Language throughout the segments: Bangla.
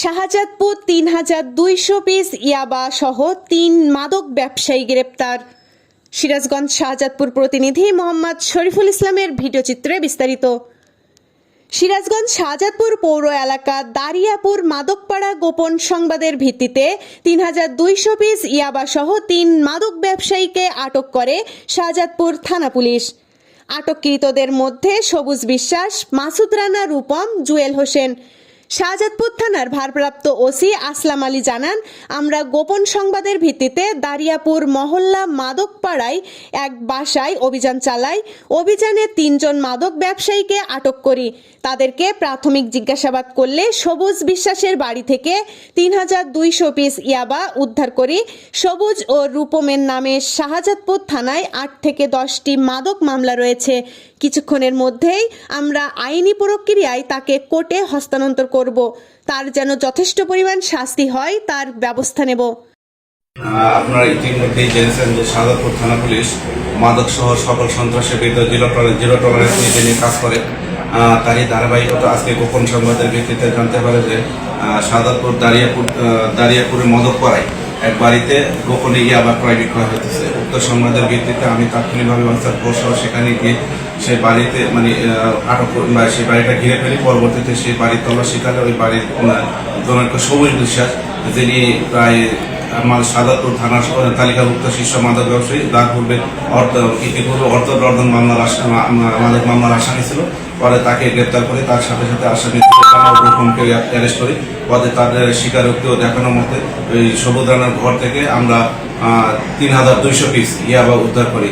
শাহজাদপুর তিন হাজার দুইশো পিস ইয়াবা সহ তিন মাদক ব্যবসায়ী গ্রেপ্তার। সিরাজগঞ্জ শাহজাদপুর প্রতিনিধি মোহাম্মদ শরীফুল ইসলামের ভিডিওচিত্রে বিস্তারিত। সিরাজগঞ্জ শাহজাদপুর পৌর এলাকা দারিয়াপুর মাদকপাড়া গোপন সংবাদের ভিত্তিতে তিন হাজার দুইশো পিস ইয়াবা সহ তিন মাদক ব্যবসায়ীকে আটক করে শাহজাদপুর থানা পুলিশ। আটককৃতদের মধ্যে সবুজ বিশ্বাস, মাসুদ রানা রূপম, জুয়েল হোসেন। শাহজাদপুর থানার ভারপ্রাপ্ত ওসি আসলাম আলী জানান, আমরা গোপন সংবাদের ভিত্তিতে দারিয়াপুর মহল্লা মাদকপাড়ায় এক বাসায় অভিযান চালাই। অভিযানে তিনজন মাদক ব্যবসায়ীকে আটক করি। তাদেরকে প্রাথমিক জিজ্ঞাসাবাদ করলে সবুজ বিশ্বাসের বাড়ি থেকে তিন হাজার দুইশো পিস ইয়াবা উদ্ধার করি। সবুজ ও রূপমের নামে শাহজাদপুর থানায় আট থেকে দশটি মাদক মামলা রয়েছে। কিছুক্ষণের মধ্যেই আমরা আইনি প্রক্রিয়ায় তাকে কোর্টে হস্তান্তর করব। তার যেন যথেষ্ট পরিমাণ শাস্তি হয় তার ব্যবস্থা নেব। আপনারা ইতিমধ্যেই জেনেছেন যে সাদাপুর থানা পুলিশ মাদক সহ সকল সন্ত্রাসের বিরুদ্ধে জিরো জিরো টলারেন্স নীতি নিয়ে কাজ করে। তারই ধারাবাহিকতা আজকে গোপন সংবাদের ভিত্তিতে জানতে পারে যে আহ, সাদাপুর দারিয়াপুর আহ, দারিয়াপুরের মদক করায় এক বাড়িতে গোপনে গিয়ে আবার ক্রয় বিক্রয় হতেছে উক্ত সংবাদের ভিত্তিতে আমি তাৎক্ষণিকভাবে অবস্থান পৌঁছাও সেখানে গিয়ে সেই বাড়িতে মানে আটক বা সেই বাড়িটা ঘিরে ফেলি। পরবর্তীতে সেই বাড়ির তল্লাশিকালে ওই বাড়ির জনৈক সবুজ বিশ্বাস, যিনি প্রায় আমার সাদাপুর থানার তালিকাভুক্ত শীর্ষ মাদক ব্যবসায়ী, তার পূর্বে অর্থ ইতিপূর্বে অর্থ মামলার মাদক মামলার আসামি ছিল। পরে তাকে গ্রেপ্তার করে তার সাথে সাথে আসামি রকমকে অ্যারেস্ট করি। পরে তাদের স্বীকারোক্তিও দেখানোর মতে ওই সবুজ রানার ঘর থেকে আমরা তিন হাজার দুইশো পিস ইয়াবা উদ্ধার করি।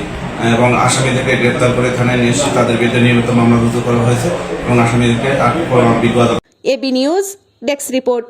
এবং আসামিদেরকে গ্রেপ্তার করে থানায় নিয়ে এসে তাদের বিরুদ্ধে নিয়মিত মামলা রুজু করা হয়েছে এবং আসামিদেরকে করা বিজ্ঞতা এবি নিউজ ডেস্ক রিপোর্ট।